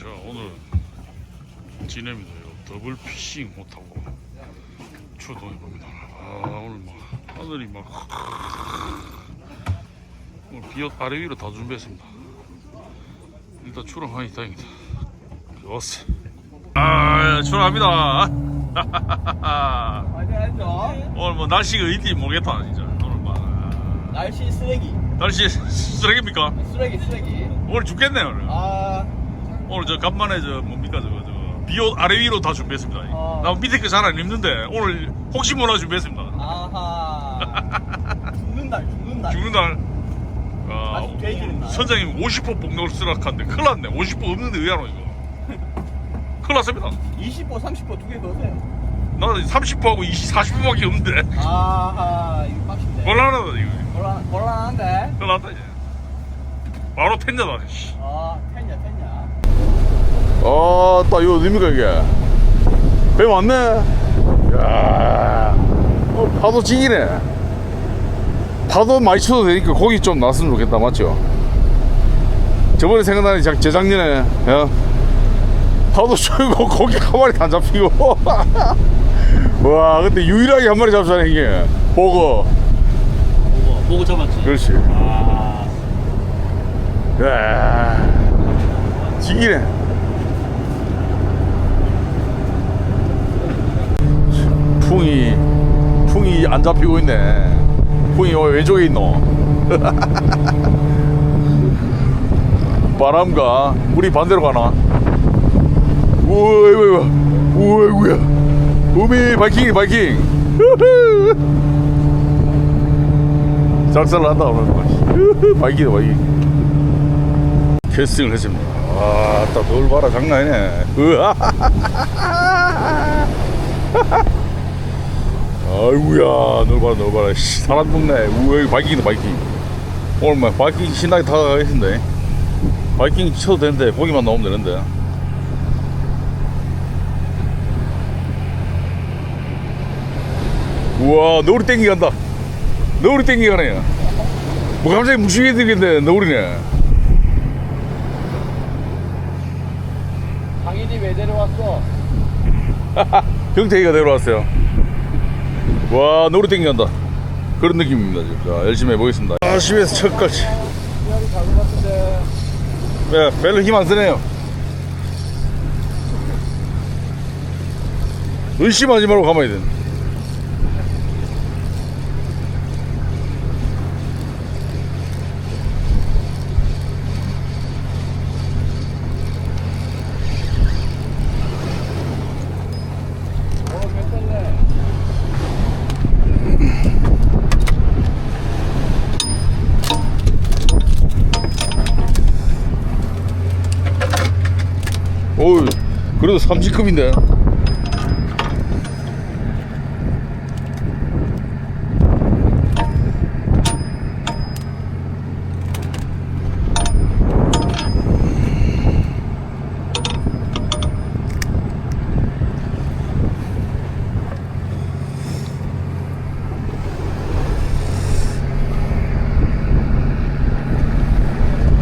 자 오늘 이거 더블 피싱 못하고 출동해 봅니다. 아 오늘 막 하늘이 막 오늘 비옷 아래 위로 다 준비했습니다. 일단 출항하니 다행이다. 좋았어. 아 출항합니다. 맞아 알죠? 오늘 뭐 날씨가 어디 모르겠다 진짜. 오늘 막. 날씨 쓰레기. 날씨 쓰레기입니까? 쓰레기 쓰레기. 오늘 죽겠네 오늘. 아 오늘 저 간만에 저 뭡니까 저거 저 비옷 아래 위로 다 준비했습니다. 어. 나 밑에 거잘안 입는데 오늘 혹시 모르나 준비했습니다. 아하 죽는 날 죽는 날 죽는 날 아? 선장님 50% 복록을 쓰락한데 큰일 났네. 50% 없는데 의아노 이거. 큰일 났습니다. 20% 30%두개 넣으세요 나는 30%하고 20, 40%밖에 없는데. 아하 이거 빡신데 곤란하다 이거. 곤란, 곤란한데 큰일 났다 이제. 바로 텐자다. 씨. 아 아, 따 이거 어딥니까 이게? 배 많네. 야, 어, 파도 찌기네. 파도 많이 쳐도 되니까 고기 좀 났으면 좋겠다, 맞죠? 저번에 생각나는 작- 재작년에, 야, 파도 쳐고 고기 한 마리 안 잡히고. 와, 근데 유일하게 한 마리 잡잖아 이게. 보고. 보고 보고 잡았지 그렇지. 아 야, 찌기네. 풍이 풍이 안 잡히고 있네. 풍이 왜 왼쪽에 있노? 바람과 물이 반대로 가나? 우와 이거야. 우미 바이킹. 작살을 한다 오늘. 바이킹이다 바이킹. 캐스팅을 했습니다. 와, 딱 노을 봐라 장난 아니네. 으아. 아이고야, 봐라. 씨, 사람 죽네. 우와, 여기 바이킹이다, 바이킹. 오늘 뭐 바이킹 신나게 가겠습니다. 바이킹 쳐도 되는데, 고기만 나오면 되는데. 우와, 노을이 땡기 간다. 노을이 땡기 가네. 뭐 갑자기 무시게 되겠네, 노을이네. 강인이 왜 데려왔어 경태이가 내려왔어요. 와 노루 땡겨간다. 그런 느낌입니다. 지금. 자 열심히 해보겠습니다. 첫까지. 작은 것 같은데 네, 별로 힘 안 쓰네요. 의심하지 말고 가만히 돼. 어 오우 그래도 삼지급인데.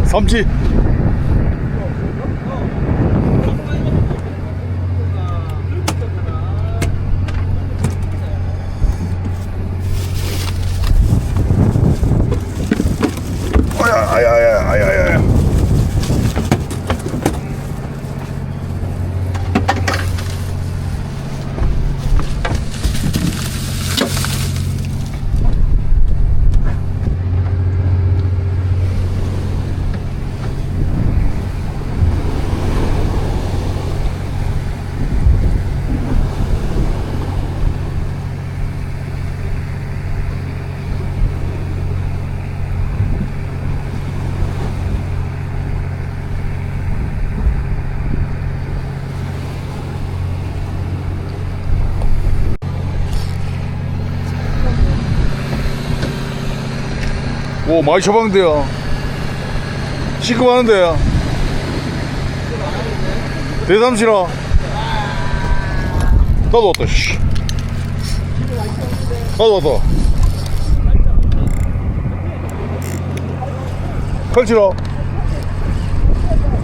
삼지. 아야 아야 아야 아야 아야. 오 많이 처방돼요 시급하는데요 대삼시라 나도 왔다 씨 나도 왔다 칼치라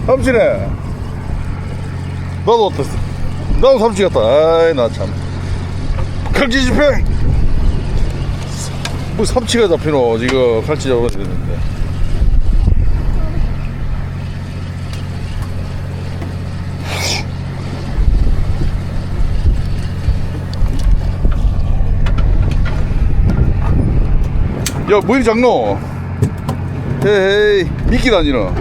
삼시네 나도 어땠어? 나도 삼치 같다. 아이, 나 참. 칼치 집행! 뭐 삼치가 잡히노, 지금. 칼치 잡아야 되는데. 야, 뭐 이리 작노? 헤이, 미끼 다니나.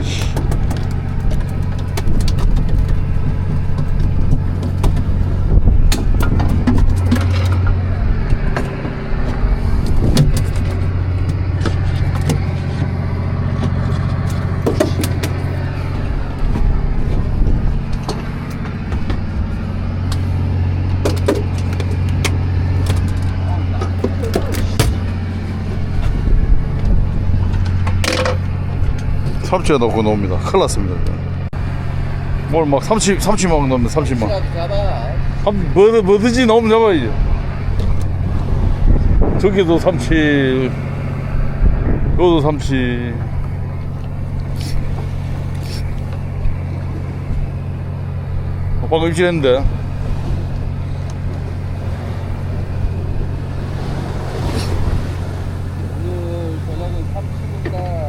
삼치가 넣고 나옵니다. 큰일 났습니다. 뭘막 삼치, 삼치만 넣으면 삼치만. 잡아. 삼, 뭐, 뭐든지 넣으면 잡아야지. 저기도 삼치, 여기도 삼치. 어, 방금 임신했는데. 오늘 저녁은 삼치군다.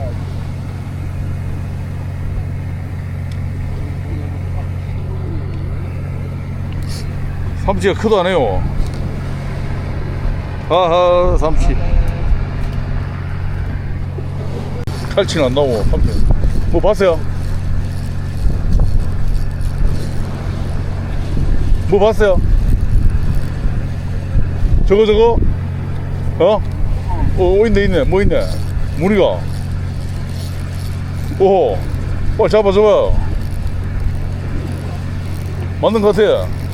삼치가 크도 안 해요. 아하, 삼치. 칼치는 안 나오고, 삼치. 뭐 봤어요? 뭐 봤어요? 저거, 저거? 어? 어, 있네, 있네. 뭐 있네? 무늬가. 오호. 어, 잡아, 잡아. 맞는 것 같아.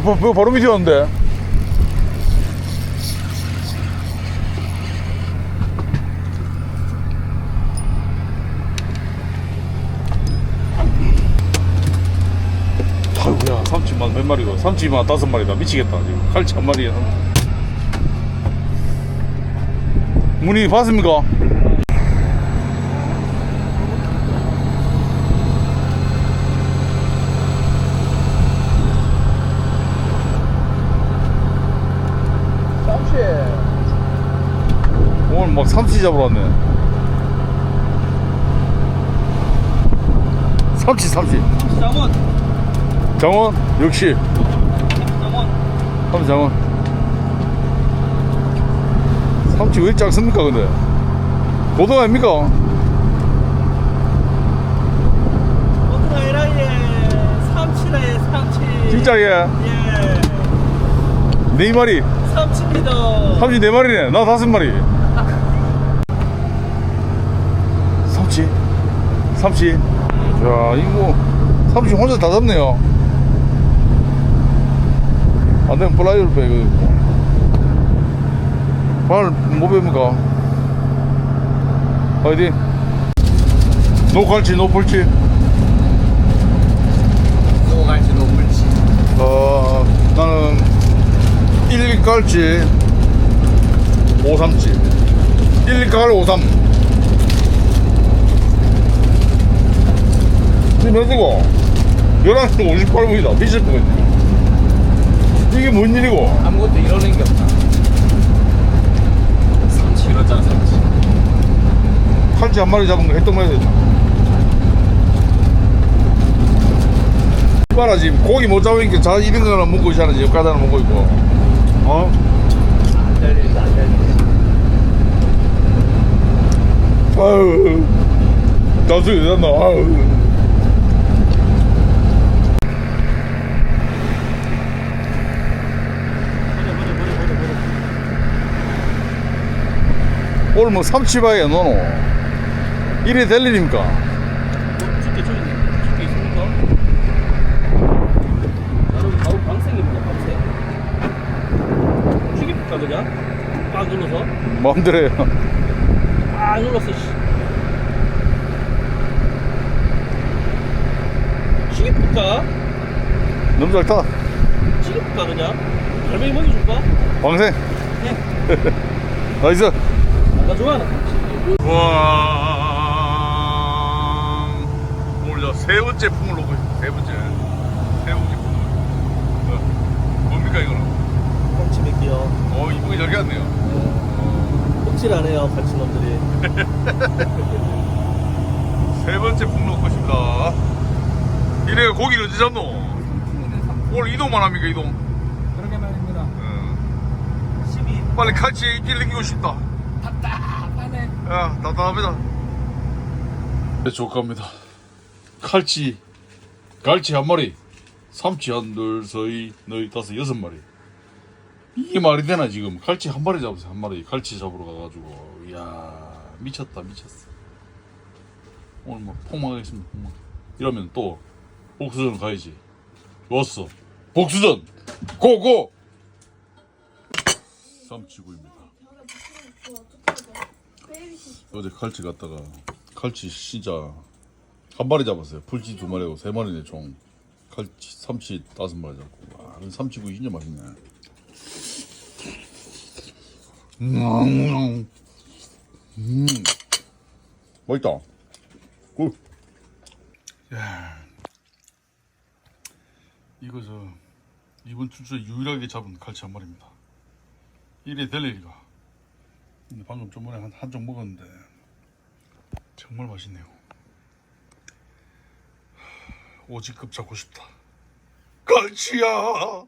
이거, 바로 밑에 왔는데. 아이고야, 삼치만 몇 마리고, 삼치만 다섯 마리다. 미치겠다, 지금. 칼치 한 마리에. 문이 봤습니까? 삼치. 오늘 막 삼치 잡으러 왔네. 삼치, 삼치. 장원. 장원, 역시. 장원. 삼치 장원. 삼치 왜 이렇게 작습니까, 근데? 고등 아닙니까? 예 진짜 얘. 예네 마리. 삼치입니다 삼치 네 마리네. 나 다섯 마리. 삼치. 삼치. 야, 이거 삼치 혼자 다 잡네요. 안 되면 플라이어를 빼, 이거. 발을 못 뺍니까? 어디? 노 갈치, 노불치. 노 갈치 노물치. 어, 나는 1갈치 5삼치. 1갈 53 지금 몇 시고? 11시 58분이다. 미칠 뻔했네 이게 뭔 일이고? 아무것도 이러는 게 없다. 삼치 이렇잖아 삼치. 칼치 한 마리 잡은 거 했던 말이야 봐라 지금 고기 못 잡으니까 자 이런 거나 먹고 있잖아 지금. 까다나 먹고 있고 어? 안 들린다 안 들린다. 아유 나중에 됐나 아유 오늘 뭐 삼치바에 넣노 이래 될 일입니까 그냥 꽉 눌러서? 멍들어요. 꽉 눌렀어 씨. 시계볼까? 너무 잘 타. 시계볼까 그냥? 별명이 먹여줄까? 광생 네. 나이스. 나 좋아하는 와세 번째 풍을 놓고 있어. 세 번째. 세 번째 풍을. 어. 뭡니까 이거는? 펀치 몇 개요. 있네요 같이 놈들이 세 번째 폭로 것입니다. 이래 고기를 어디 잡노? 오늘 이동만 합니까 이동? 그러게 말입니다. 어. 12. 빨리 칼치에 이끼를 남기고 싶다. 답답하네. 야, 답답합니다. 네, 조카입니다. 칼치, 갈치 한 마리, 삼치 한 둘, 서희, 너희 다섯, 여섯 마리. 이게 말이 되나 지금? 칼치 한 마리 잡으세요, 한 마리. 칼치 잡으러 가가지고, 이야, 미쳤다, 미쳤어. 오늘 뭐 폭망하겠습니다, 폭망. 이러면 또 복수전 가야지. 좋았어. 복수전, 고고. 삼치구입니다. 어제 칼치 갔다가 칼치 진짜 한 마리 잡았어요. 풀치 두 마리하고 세 마리네 총. 칼치 삼치 다섯 마리 잡고. 와, 이 삼치구이 진짜 맛있네. 음, 음, 맛있다. 굿. 야, 이거 저 이번 출주에 유일하게 잡은 칼치 한 마리입니다. 이래 될 일이가. 근데 방금 좀 전에 한, 한쪽 먹었는데 정말 맛있네요. 오지급 잡고 싶다. 갈치야.